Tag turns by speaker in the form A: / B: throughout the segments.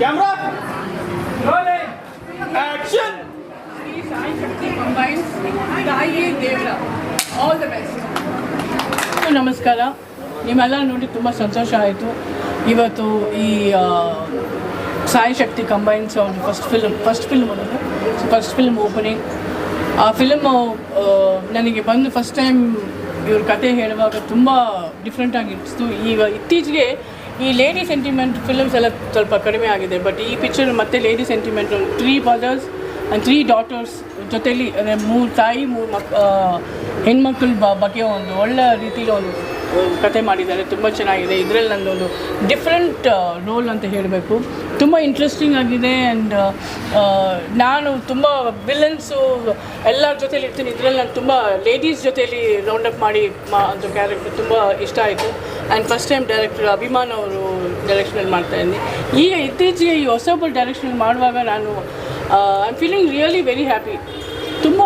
A: Camera
B: action all best ನಮಸ್ಕಾರ ನಿಮ್ಮೆಲ್ಲ ನೋಡಿ ತುಂಬ ಸಂತೋಷ ಆಯಿತು. ಇವತ್ತು ಈ ಸಾಯಿ ಶಕ್ತಿ ಕಂಬೈನ್ಸ್ ಒಂದು ಫಸ್ಟ್ ಫಿಲ್ಮ್ ಫಸ್ಟ್ ಫಿಲ್ಮ್ ಅನ್ನೋದು. ಫಸ್ಟ್ ಫಿಲ್ಮ್ ಓಪನಿಂಗ್ ಆ ಫಿಲ್ಮ್ ನನಗೆ ಬಂದು ಫಸ್ಟ್ ಟೈಮ್ ಇವ್ರ ಕತೆ ಹೇಳುವಾಗ ತುಂಬ ಡಿಫ್ರೆಂಟಾಗಿ ಅನಿಸ್ತು ಈಗ ಇತ್ತೀಚೆಗೆ ಈ ಲೇಡಿ ಸೆಂಟಿಮೆಂಟ್ ಫಿಲಮ್ಸ್ ಎಲ್ಲ ಸ್ವಲ್ಪ ಕಡಿಮೆ ಆಗಿದೆ ಬಟ್ ಈ ಪಿಕ್ಚರ್ ಮತ್ತೆ lady sentiment three brothers and three daughters ಜೊತೆಲಿ, ಅಂದರೆ ಮೂರು ತಾಯಿ, ಮೂರು ಮಕ್ ಹೆಣ್ಮಕ್ಳ ಬಗ್ಗೆ ಒಂದು ಒಳ್ಳೆ ರೀತಿಯಲ್ಲಿ ಒಂದು ಕತೆ ಮಾಡಿದ್ದಾರೆ, ತುಂಬ ಚೆನ್ನಾಗಿದೆ. ಇದರಲ್ಲಿ ಒಂದು ಡಿಫ್ರೆಂಟ್ ರೋಲ್ ಅಂತ ಹೇಳಬೇಕು. ತುಂಬ ಇಂಟ್ರೆಸ್ಟಿಂಗ್ ಆಗಿದೆ ಆ್ಯಂಡ್ ನಾನು ತುಂಬ ವಿಲನ್ಸು ಎಲ್ಲರ ಜೊತೆಲಿ ಇರ್ತೀನಿ. ಇದರಲ್ಲಿ ನಾನು ತುಂಬ ಲೇಡೀಸ್ ಜೊತೇಲಿ ರೌಂಡಪ್ ಮಾಡಿ, ಮಾ ಅಂತ ಕ್ಯಾರೆಕ್ಟರ್ ತುಂಬ ಇಷ್ಟ ಆಯಿತು. And first time director Abhiman ಅವರು ಡೈರೆಕ್ಷನಲ್ಲಿ ಮಾಡ್ತಾ ಇದ್ದೀನಿ ಈಗ ಇತ್ತೀಚೆಗೆ ಈ ಹೊಸೊಬ್ಬರು ಡೈರೆಕ್ಷನಲ್ಲಿ ಮಾಡುವಾಗ ನಾನು I am feeling really very happy ತುಂಬ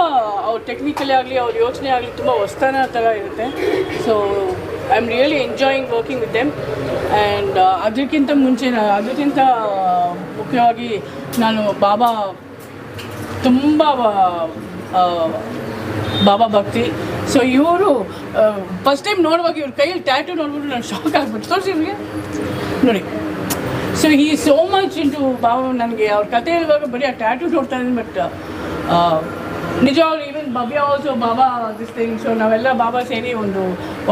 B: ಅವ್ರ ಟೆಕ್ನಿಕಲಿ ಆಗಲಿ, ಅವ್ರ ಯೋಚನೆ ಆಗಲಿ ತುಂಬ ಹೊಸ್ತಾನ ಥರ ಇರುತ್ತೆ. So I am really enjoying working with them and ಅದಕ್ಕಿಂತ ಮುಂಚೆ ಅದಕ್ಕಿಂತ ಮುಖ್ಯವಾಗಿ ನಾನು ಬಾಬಾ ತುಂಬ ಬಾಬಾ ಭಕ್ತಿ. ಸೊ ಇವರು ಫಸ್ಟ್ ಟೈಮ್ ನೋಡುವಾಗ ಇವ್ರ ಕೈಯಲ್ಲಿ ಟ್ಯಾಟೂ ನೋಡ್ಬಿಟ್ಟು ನಾನು ಶಾಕ್ ಆಗ್ಬಿಟ್ಟು ತೋರಿಸಿ ಇವ್ರಿಗೆ. ನೋಡಿ. ಸೊ ಈ ಸೋ ಮಚ್ ಇಂಟು ಭಾವ ನನಗೆ. ಅವ್ರ ಕತೆ ಹೇಳುವಾಗ ಬರೀ ಆ ಟ್ಯಾಟೂ ನೋಡ್ತಾ ಇದ್ದೀನಿ ಬಟ್ ನಿಜವಾಗ್ಲೂ even Bhavya also Baba this thing so ನಾವೆಲ್ಲ ಬಾಬಾ ಸೇರಿ ಒಂದು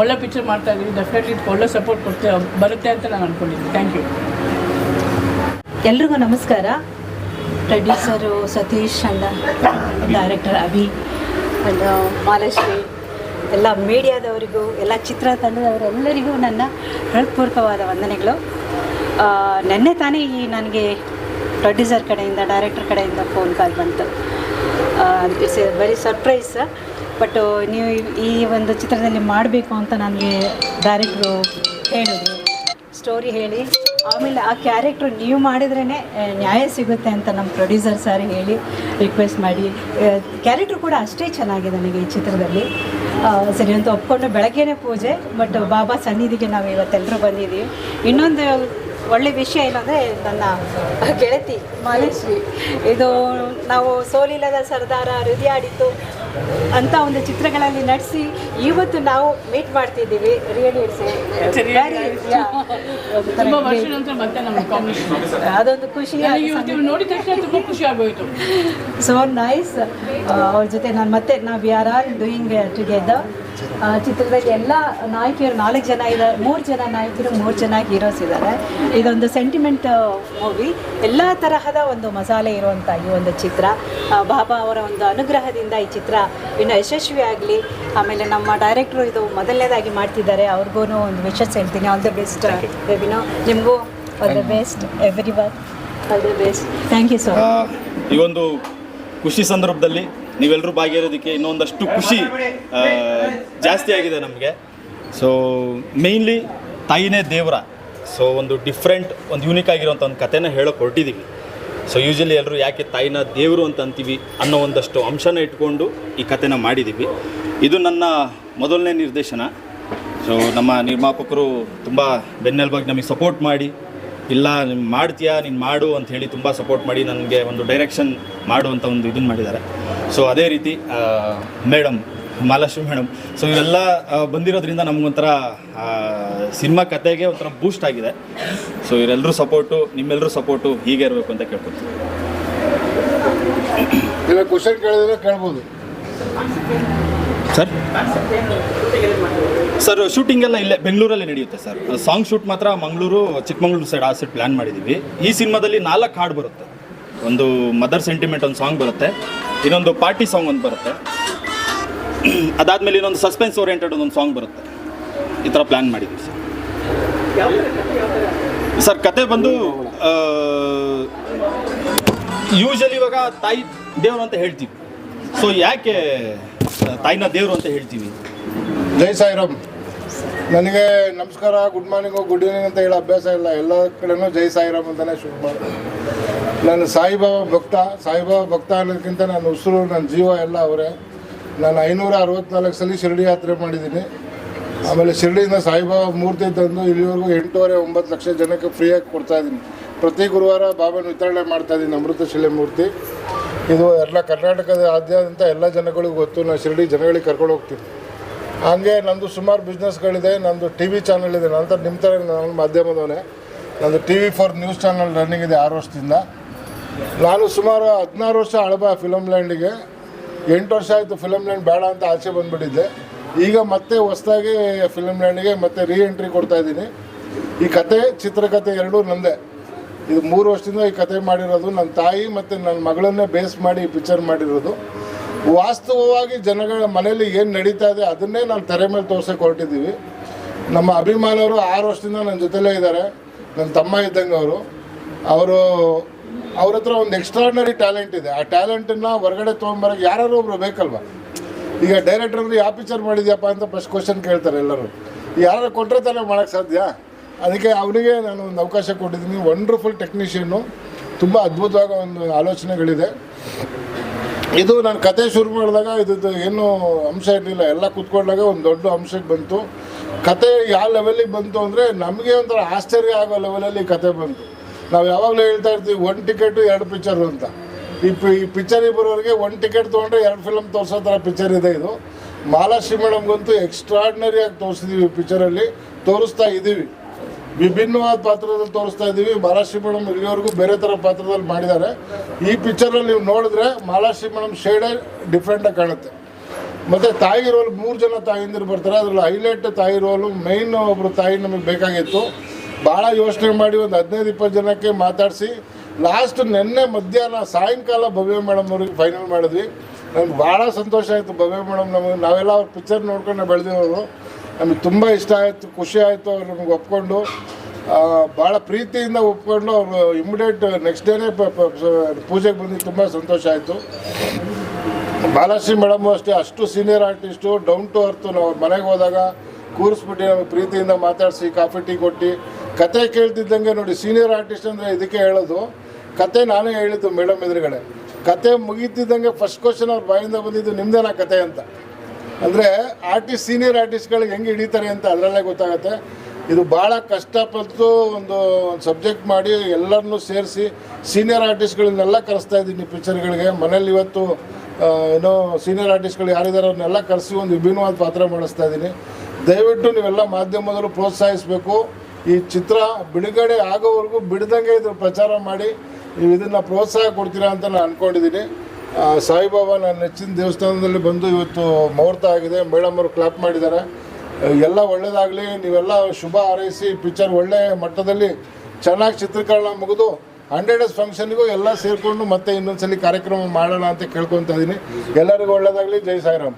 B: ಒಳ್ಳೆ ಪಿಕ್ಚರ್ ಮಾಡ್ತಾ ಇದ್ದೀವಿ. ಡೆಫಿನೆಟ್ಲಿ ಒಳ್ಳೆ ಸಪೋರ್ಟ್ ಕೊಡ್ತಾ, ಬರುತ್ತೆ ಅಂತ ನಾನು ಅಂದ್ಕೊಂಡಿದ್ದೀನಿ ಥ್ಯಾಂಕ್ ಯು
C: ಎಲ್ರಿಗೂ ನಮಸ್ಕಾರ. Producer Satish and director Abhi and, Malashree. ಎಲ್ಲ ಮೀಡಿಯಾದವರಿಗೂ, ಎಲ್ಲ ಚಿತ್ರತಂಡದವರೆಲ್ಲರಿಗೂ ನನ್ನ ಹೃತ್ಪೂರ್ವಕವಾದ ವಂದನೆಗಳು. ನೆನ್ನೆ ತಾನೇ ಈ ನನಗೆ ಪ್ರೊಡ್ಯೂಸರ್ ಕಡೆಯಿಂದ ಡೈರೆಕ್ಟರ್ ಕಡೆಯಿಂದ ಫೋನ್ ಕಾಲ್ ಬಂತು. It's a very surprise but ನೀವು ಈ ಒಂದು ಚಿತ್ರದಲ್ಲಿ ಮಾಡಬೇಕು ಅಂತ ನನಗೆ ಡೈರೆಕ್ಟ್ರು ಹೇಳಿದರು. ಸ್ಟೋರಿ ಹೇಳಿ. ಆಮೇಲೆ ಆ ಕ್ಯಾರೆಕ್ಟ್ರ್ ನೀವು ಮಾಡಿದ್ರೇ ನ್ಯಾಯ ಸಿಗುತ್ತೆ ಅಂತ ನಮ್ಮ ಪ್ರೊಡ್ಯೂಸರ್ ಸರ್ ಹೇಳಿ ರಿಕ್ವೆಸ್ಟ್ ಮಾಡಿ. ಕ್ಯಾರೆಕ್ಟ್ರ್ ಕೂಡ ಅಷ್ಟೇ ಚೆನ್ನಾಗಿದೆ ನನಗೆ ಈ ಚಿತ್ರದಲ್ಲಿ. ಸರಿ, ಅಂತ ಒಪ್ಕೊಂಡು ಬೆಳಗ್ಗೆನೇ ಪೂಜೆ, ಬಟ್ ಬಾಬಾ ಸನ್ನಿಧಿಗೆ ನಾವು ಇವತ್ತೆಲ್ಲರೂ ಬಂದಿದ್ದೀವಿ. ಇನ್ನೊಂದು ಒಳ್ಳೆ ವಿಷಯ ಏನಂದರೆ, ನನ್ನ ಗೆಳತಿ ಮಾಲೇಶ್ರೀ ಇದು ನಾವು ಸೋಲಿಲ್ಲದ ಸರ್ದಾರ ಹೃದಯಾಡಿತು ಅಂತ ಒಂದು ಚಿತ್ರಗಳಲ್ಲಿ ನಟಿಸಿ ಇವತ್ತು ನಾವು ಮೀಟ್ ಮಾಡ್ತಿದ್ದೀವಿ ರಿಯಲಿ ಅದೊಂದು ಖುಷಿ ಸೊ ನೈಸ್ ಅವ್ರ ಜೊತೆ ನಾನು ಮತ್ತೆ ನಾವು ಆರ್ ಆಲ್ ಡೂಯಿಂಗ್ ಟುಗೆದರ್ ಚಿತ್ರದಲ್ಲಿ ಎಲ್ಲ ನಾಯಕಿಯರು ನಾಲ್ಕು ಜನ ಇದ್ದಾರೆ ಮೂರು ಜನ ನಾಯಕಿಯರು ಮೂರು ಜನ ಹೀರೋಸ್ ಇದ್ದಾರೆ. ಇದೊಂದು ಸೆಂಟಿಮೆಂಟ್ ಮೂವಿ ಎಲ್ಲ ತರಹದ ಒಂದು ಮಸಾಲೆ ಇರುವಂಥ ಈ ಒಂದು ಚಿತ್ರ. ಬಾಬಾ ಅವರ ಒಂದು ಅನುಗ್ರಹದಿಂದ ಈ ಚಿತ್ರ ಇನ್ನು ಯಶಸ್ವಿ ಆಗಲಿ. ಆಮೇಲೆ ನಮ್ಮ ಡೈರೆಕ್ಟ್ರು ಇದು ಮೊದಲನೇದಾಗಿ ಮಾಡ್ತಿದ್ದಾರೆ. ಅವ್ರಿಗೂ ಒಂದು ವಿಶಸ್ ಹೇಳ್ತೀನಿ. ಆಲ್ ದ ಬೆಸ್ಟ್ ರೆಬಿನೋ ನಿಮಗೂ all the best everyone all the best thank you so
A: ah,
C: much
A: ಈ ಒಂದು ಖುಷಿ ಸಂದರ್ಭದಲ್ಲಿ ನೀವೆಲ್ಲರೂ ಭಾಗಿರೋದಕ್ಕೆ ಇನ್ನೊಂದಷ್ಟು ಖುಷಿ ಜಾಸ್ತಿ ಆಗಿದೆ ನಮಗೆ. ಸೊ ಮೇಯ್ನ್ಲಿ ತಾಯಿನೇ ದೇವರ. ಸೊ ಒಂದು ಡಿಫ್ರೆಂಟ್ ಒಂದು ಯೂನಿಕ್ ಆಗಿರೋಂಥ ಒಂದು ಕಥೆನ ಹೇಳೋಕೆ ಹೊರಟಿದ್ದೀವಿ ಸೊ ಯೂಶಲಿ ಎಲ್ಲರೂ ಯಾಕೆ ತಾಯಿನ ದೇವರು ಅಂತ ಅಂತೀವಿ ಅನ್ನೋ ಒಂದಷ್ಟು ಅಂಶನ ಇಟ್ಕೊಂಡು ಈ ಕಥೆನ ಮಾಡಿದ್ದೀವಿ ಇದು ನನ್ನ ಮೊದಲನೇ ನಿರ್ದೇಶನ. ಸೊ ನಮ್ಮ ನಿರ್ಮಾಪಕರು ತುಂಬ ಬೆನ್ನೆಲ್ಬಾಗಿ ನಮಗೆ ಸಪೋರ್ಟ್ ಮಾಡಿ ಇಲ್ಲ, ನೀನು ಮಾಡ್ತೀಯಾ, ನೀನು ಮಾಡು ಅಂತ ಹೇಳಿ ತುಂಬ ಸಪೋರ್ಟ್ ಮಾಡಿ ನನಗೆ ಒಂದು ಡೈರೆಕ್ಷನ್ ಮಾಡುವಂಥ ಒಂದು ಇದನ್ನು ಮಾಡಿದ್ದಾರೆ. ಸೊ ಅದೇ ರೀತಿ ಮೇಡಮ್ ಮಾಲಾಶ್ರೀ ಮೇಡಮ್ ಸೊ ಇವೆಲ್ಲ ಬಂದಿರೋದ್ರಿಂದ ನಮಗೊಂಥರ ಸಿನಿಮಾ ಕತೆಗೆ ಒಂಥರ ಬೂಸ್ಟ್ ಆಗಿದೆ. ಸೊ ಇವರೆಲ್ಲರೂ ಸಪೋರ್ಟು ನಿಮ್ಮೆಲ್ಲರೂ ಸಪೋರ್ಟು ಹೀಗೆ ಇರಬೇಕು ಅಂತ ಕೇಳ್ಕೊತೀನಿ
D: ಕ್ವಶನ್ ಕೇಳಿದ್ರೆ ಕೇಳ್ಬೋದು.
A: ಸರ್ ಸರ್ ಶೂಟಿಂಗ್ ಎಲ್ಲ ಇಲ್ಲೇ ಬೆಂಗಳೂರಲ್ಲಿ ನಡೆಯುತ್ತೆ ಸರ್ ಸಾಂಗ್ ಶೂಟ್ ಮಾತ್ರ ಮಂಗಳೂರು, ಚಿಕ್ಕಮಂಗ್ಳೂರು ಸೈಡ್ ಆ ಸೈಡ್ ಪ್ಲ್ಯಾನ್ ಮಾಡಿದ್ದೀವಿ ಈ ಸಿನಿಮಾದಲ್ಲಿ ನಾಲ್ಕು ಹಾಡು ಬರುತ್ತೆ. ಒಂದು ಮದರ್ ಸೆಂಟಿಮೆಂಟ್ ಒಂದು ಸಾಂಗ್ ಬರುತ್ತೆ, ಇನ್ನೊಂದು ಪಾರ್ಟಿ ಸಾಂಗ್ ಒಂದು ಬರುತ್ತೆ. ಅದಾದಮೇಲೆ ಇನ್ನೊಂದು ಸಸ್ಪೆನ್ಸ್ ಓರಿಯೆಂಟೆಡ್ ಒಂದು ಸಾಂಗ್ ಬರುತ್ತೆ. ಈ ಥರ ಪ್ಲ್ಯಾನ್ ಮಾಡಿದ್ದೀವಿ ಸರ್ ಸರ್ ಕತೆ ಬಂದು ಯೂಶಲಿ ಇವಾಗ ತಾಯಿ ದೇವರು ಅಂತ ಹೇಳ್ತೀವಿ. ಸೊ ಯಾಕೆ ತಾಯಿನ ದೇವರು ಅಂತ ಹೇಳ್ತೀವಿ.
D: ಜೈ ಸಾಯಿರಾಮ್. ನನಗೆ ನಮಸ್ಕಾರ, ಗುಡ್ ಮಾರ್ನಿಂಗು, ಗುಡ್ ಈವ್ನಿಂಗ್ ಅಂತ ಹೇಳೋ ಅಭ್ಯಾಸ ಇಲ್ಲ. ಎಲ್ಲ ಕಡೆನೂ ಜೈ ಸಾಯಿರಾಮ್ ಅಂತಲೇ ಶುರು ಮಾಡಿ ನಾನು ಸಾಯಿಬಾಬಾ ಭಕ್ತ. ಸಾಯಿಬಾಬಾ ಭಕ್ತ ಅನ್ನೋದಕ್ಕಿಂತ ನನ್ನ ಉಸಿರು, ನನ್ನ ಜೀವ ಎಲ್ಲ ಅವರೇ. ನಾನು ಐನೂರ ಅರವತ್ನಾಲ್ಕು ಸಲ ಶಿರಡಿ ಯಾತ್ರೆ ಮಾಡಿದ್ದೀನಿ. ಆಮೇಲೆ ಶಿರಡಿಯಿಂದ ಸಾಯಿಬಾಬಾ ಮೂರ್ತಿ ತಂದು ಇಲ್ಲಿವರೆಗೂ ಎಂಟೂವರೆ ಒಂಬತ್ತು ಲಕ್ಷ ಜನಕ್ಕೆ ಫ್ರೀಯಾಗಿ ಕೊಡ್ತಾ ಇದ್ದೀನಿ. ಪ್ರತಿ ಗುರುವಾರ ಬಾಬಾನ ವಿತರಣೆ ಮಾಡ್ತಾ ಇದ್ದೀನಿ ಅಮೃತ ಶಿಲೆ ಮೂರ್ತಿ. ಇದು ಎಲ್ಲ ಕರ್ನಾಟಕದ ಆದ್ಯಂತ ಎಲ್ಲ ಜನಗಳಿಗೂ ಗೊತ್ತು. ನಾನು ಶಿರಡಿ ಜನಗಳಿಗೆ ಕರ್ಕೊಂಡು ಹೋಗ್ತೀನಿ ಹಾಗೆ ನಂದು ಸುಮಾರು ಬಿಸ್ನೆಸ್ಗಳಿದೆ ನಂದು ಟಿ ವಿ ಚಾನಲ್ ಇದೆ. ನಂತರ ನಿಮ್ಮ ಥರ ನನ್ನ ಮಾಧ್ಯಮದವನೇ. ನಂದು T V four news channel running ಇದೆ ಆರು ವರ್ಷದಿಂದ. ನಾನು ಸುಮಾರು ಹದಿನಾರು ವರ್ಷ ಅಳಬ ಫಿಲಮ್ ಲ್ಯಾಂಡಿಗೆ ಎಂಟು ವರ್ಷ ಆಯಿತು ಫಿಲಮ್ ಲ್ಯಾಂಡ್ ಬೇಡ ಅಂತ ಆಚೆ ಬಂದುಬಿಟ್ಟಿದ್ದೆ. ಈಗ ಮತ್ತೆ ಹೊಸದಾಗಿ ಫಿಲಮ್ ಲ್ಯಾಂಡಿಗೆ ಮತ್ತೆ ರೀ ಎಂಟ್ರಿ ಕೊಡ್ತಾ ಇದ್ದೀನಿ. ಈ ಕತೆ ಚಿತ್ರಕಥೆ ಎರಡೂ ನಂದೇ. ಇದು ಮೂರು ವರ್ಷದಿಂದ ಈ ಕತೆ ಮಾಡಿರೋದು. ನನ್ನ ತಾಯಿ ಮತ್ತು ನನ್ನ ಮಗಳನ್ನೇ ಬೇಸ್ ಮಾಡಿ ಈ ಪಿಕ್ಚರ್ ಮಾಡಿರೋದು. ವಾಸ್ತವವಾಗಿ ಜನಗಳ ಮನೆಯಲ್ಲಿ ಏನು ನಡೀತಾ ಇದೆ ಅದನ್ನೇ ನಾನು ತೆರೆ ಮೇಲೆ ತೋರ್ಸೋಕೆ ಹೊರಟಿದ್ದೀವಿ. ನಮ್ಮ ಅಭಿಮಾನವರು ಆರು ವರ್ಷದಿಂದ ನನ್ನ ಜೊತೆಲೇ ಇದ್ದಾರೆ. ನನ್ನ ತಮ್ಮ ಇದ್ದಂಗೆ ಅವರು. ಅವರು, ಅವ್ರ ಹತ್ರ ಒಂದು ಎಕ್ಸ್ಟ್ರಾರ್ಡಿನರಿ ಟ್ಯಾಲೆಂಟ್ ಇದೆ. ಆ ಟ್ಯಾಲೆಂಟನ್ನು ಹೊರಗಡೆ ತೊಗೊಂಬರೋಕೆ ಯಾರು ಒಬ್ರು ಬೇಕಲ್ವ? ಈಗ ಡೈರೆಕ್ಟರ್ ಅಂದರೆ ಯಾವ ಪಿಕ್ಚರ್ ಮಾಡಿದ್ಯಪ್ಪ? ಅಂತ ಫಸ್ಟ್ ಕ್ವಶನ್ ಕೇಳ್ತಾರೆ ಎಲ್ಲರೂ. ಯಾರು ಕೊಟ್ಟರೆ ತಾನೇ ಮಾಡೋಕ್ಕೆ ಸಾಧ್ಯ? ಅದಕ್ಕೆ ಅವನಿಗೆ ನಾನು ಒಂದು ಅವಕಾಶ ಕೊಟ್ಟಿದ್ದೀನಿ. ವಂಡರ್ಫುಲ್ ಟೆಕ್ನಿಷಿಯನ್ನು ತುಂಬ ಅದ್ಭುತವಾದ ಒಂದು ಆಲೋಚನೆಗಳಿದೆ. ಇದು ನಾನು ಕತೆ ಶುರು ಮಾಡಿದಾಗ ಇದು ಏನು ಅಂಶ ಇರಲಿಲ್ಲ. ಎಲ್ಲ ಕೂತ್ಕೊಂಡಾಗ ಒಂದು ದೊಡ್ಡ ಅಂಶಕ್ಕೆ ಬಂತು. ಕತೆ ಯಾವ ಲೆವೆಲಿಗೆ ಬಂತು ಅಂದರೆ ನಮಗೆ ಒಂಥರ ಆಶ್ಚರ್ಯ ಆಗೋ ಲೆವೆಲಲ್ಲಿ ಕತೆ ಬಂತು. ನಾವು ಯಾವಾಗಲೂ ಹೇಳ್ತಾ ಇರ್ತೀವಿ ಒಂದು ಟಿಕೆಟು ಎರಡು ಪಿಕ್ಚರು ಅಂತ. ಈ ಪಿ, ಈ ಪಿಕ್ಚರಿಗೆ ಬರೋರಿಗೆ ಒಂದು ಟಿಕೆಟ್ ತೊಗೊಂಡ್ರೆ ಎರಡು ಫಿಲಮ್ ತೋರಿಸೋ ಥರ ಪಿಕ್ಚರ್ ಇದೆ ಇದು. ಮಾಲಾಶ್ರೀ ಮೇಡಮ್ಗಂತೂ ಎಕ್ಸ್ಟ್ರಾಡ್ನರಿಯಾಗಿ ತೋರಿಸಿದ್ದೀವಿ ಪಿಕ್ಚರಲ್ಲಿ ತೋರಿಸ್ತಾ ಇದ್ದೀವಿ ವಿಭಿನ್ನವಾದ ಪಾತ್ರದಲ್ಲಿ ತೋರಿಸ್ತಾ ಇದ್ದೀವಿ. ಮಾಲಾಶ್ರೀ ಮೇಡಮ್ ಇಲ್ಲಿವರೆಗೂ ಬೇರೆ ಥರ ಪಾತ್ರದಲ್ಲಿ ಮಾಡಿದ್ದಾರೆ. ಈ ಪಿಕ್ಚರಲ್ಲಿ ನೀವು ನೋಡಿದ್ರೆ ಮಾಲಾಶ್ರೀ ಮೇಡಮ್ ಶೇಡೇ ಡಿಫ್ರೆಂಟಾಗಿ ಕಾಣುತ್ತೆ. ಮತ್ತು ತಾಯಿ ರೋಲ್ ಮೂರು ಜನ ತಾಯಿಂದಿರು ಬರ್ತಾರೆ. ಅದರಲ್ಲಿ ಹೈಲೈಟ್ ತಾಯಿ ರೋಲು ಮೈನ್ ಒಬ್ಬರು ತಾಯಿ ನಮಗೆ ಬೇಕಾಗಿತ್ತು. ಭಾಳ ಯೋಚನೆ ಮಾಡಿ ಒಂದು ಹದಿನೈದು, ಇಪ್ಪತ್ತು ಜನಕ್ಕೆ ಮಾತಾಡಿಸಿ. ಲಾಸ್ಟ್ ನಿನ್ನೆ ಮಧ್ಯಾಹ್ನ ಸಾಯಂಕಾಲ ಭವ್ಯ ಮೇಡಮ್ ಅವ್ರಿಗೆ ಫೈನಲ್ ಮಾಡಿದ್ವಿ. ನಮ್ಗೆ ಭಾಳ ಸಂತೋಷ ಆಯಿತು ಭವ್ಯ ಮೇಡಮ್ ನಮಗೆ. ನಾವೆಲ್ಲ ಅವ್ರ ಪಿಕ್ಚರ್ ನೋಡ್ಕೊಂಡು ಬೆಳೆದಿರೋರು. ನಮಗೆ ತುಂಬ ಇಷ್ಟ ಆಯಿತು, ಖುಷಿ ಆಯಿತು ಅವ್ರು ನಮ್ಗೆ ಒಪ್ಕೊಂಡು. ಭಾಳ ಪ್ರೀತಿಯಿಂದ ಒಪ್ಕೊಂಡು ಅವರು ಇಮ್ಮಿಡಿಯೇಟ್ ನೆಕ್ಸ್ಟ್ ಡೇನೇ ಪೂಜೆಗೆ ಬಂದು ತುಂಬ ಸಂತೋಷ ಆಯಿತು. ಬಾಲಾಶ್ರೀ ಮೇಡಮ್ ಅಷ್ಟೇ, ಅಷ್ಟು senior artist down to earth ನಾವು ಮನೆಗೆ ಹೋದಾಗ ಕೂರಿಸ್ಬಿಟ್ಟು ನಮಗೆ ಪ್ರೀತಿಯಿಂದ ಮಾತಾಡಿಸಿ, ಕಾಫಿ, ಟೀ ಕೊಟ್ಟು, ಕತೆ ಕೇಳ್ತಿದ್ದಂಗೆ ನೋಡಿ ಸೀನಿಯರ್ ಆರ್ಟಿಸ್ಟ್ ಅಂದರೆ ಇದಕ್ಕೆ ಹೇಳೋದು, ಕತೆ ನಾನೇ ಹೇಳಿದ್ದು ಮೇಡಮ್ ಎದುರುಗಡೆ. ಕತೆ ಮುಗೀತಿದ್ದಂಗೆ ಫಸ್ಟ್ ಕ್ವಶನ್ ಅವ್ರ ಬಾಯಿಂದ ಬಂದಿದ್ದು, ನಿಮ್ದೇನಾ ಕತೆ ಅಂತ. ಅಂದರೆ ಆರ್ಟಿಸ್ಟ್ ಸೀನಿಯರ್ ಆರ್ಟಿಸ್ಟ್ಗಳಿಗೆ ಹೆಂಗೆ ಹಿಡಿತಾರೆ ಅಂತ ಅದರಲ್ಲೇ ಗೊತ್ತಾಗುತ್ತೆ. ಇದು ಭಾಳ ಕಷ್ಟಪಟ್ಟು ಒಂದು ಸಬ್ಜೆಕ್ಟ್ ಮಾಡಿ ಎಲ್ಲರನ್ನೂ ಸೇರಿಸಿ ಸೀನಿಯರ್ ಆರ್ಟಿಸ್ಟ್ಗಳನ್ನೆಲ್ಲ ಕರೆಸ್ತಾ ಇದ್ದೀನಿ ಪಿಕ್ಚರ್ಗಳಿಗೆ ಮನೇಲಿ ಇವತ್ತು ಏನೋ ಸೀನಿಯರ್ ಆರ್ಟಿಸ್ಟ್ಗಳು ಯಾರಿದ್ದಾರೆ ಅವ್ರನ್ನೆಲ್ಲ ಕರೆಸಿ ಒಂದು ವಿಭಿನ್ನವಾದ ಪಾತ್ರ ಮಾಡಿಸ್ತಾ ಇದ್ದೀನಿ. ದಯವಿಟ್ಟು ನೀವೆಲ್ಲ ಮಾಧ್ಯಮದಲ್ಲೂ ಪ್ರೋತ್ಸಾಹಿಸಬೇಕು. ಈ ಚಿತ್ರ ಬಿಡುಗಡೆ ಆಗೋವರೆಗೂ ಬಿಡ್ದಂಗೆ ಇದ್ರ ಪ್ರಚಾರ ಮಾಡಿ, ನೀವು ಇದನ್ನು ಪ್ರೋತ್ಸಾಹ ಕೊಡ್ತೀರಾ ಅಂತ ನಾನು ಅಂದ್ಕೊಂಡಿದ್ದೀನಿ ಸಾಯಿಬಾಬಾ ನನ್ನ ನೆಚ್ಚಿನ ದೇವಸ್ಥಾನದಲ್ಲಿ ಬಂದು ಇವತ್ತು ಮುಹೂರ್ತ ಆಗಿದೆ. ಮೇಡಮ್ ಅವರು ಕ್ಲಾಪ್ ಮಾಡಿದ್ದಾರೆ ಎಲ್ಲ ಒಳ್ಳೆಯದಾಗಲಿ ನೀವೆಲ್ಲ ಶುಭ ಹಾರೈಸಿ ಪಿಕ್ಚರ್ ಒಳ್ಳೆ ಮಟ್ಟದಲ್ಲಿ ಚೆನ್ನಾಗಿ ಚಿತ್ರೀಕರಣ ಮುಗಿದು ಹಂಡ್ರೆಡ್ ಎಸ್ ಫಂಕ್ಷನ್ಗೂ ಎಲ್ಲ ಸೇರಿಕೊಂಡು ಮತ್ತೆ ಇನ್ನೊಂದ್ಸಲಿ ಕಾರ್ಯಕ್ರಮ ಮಾಡೋಣ ಅಂತ ಕೇಳ್ಕೊತಾ ಇದ್ದೀನಿ. ಎಲ್ಲರಿಗೂ ಒಳ್ಳೇದಾಗಲಿ. ಜೈ ಸಾಯಿರಾಮ್.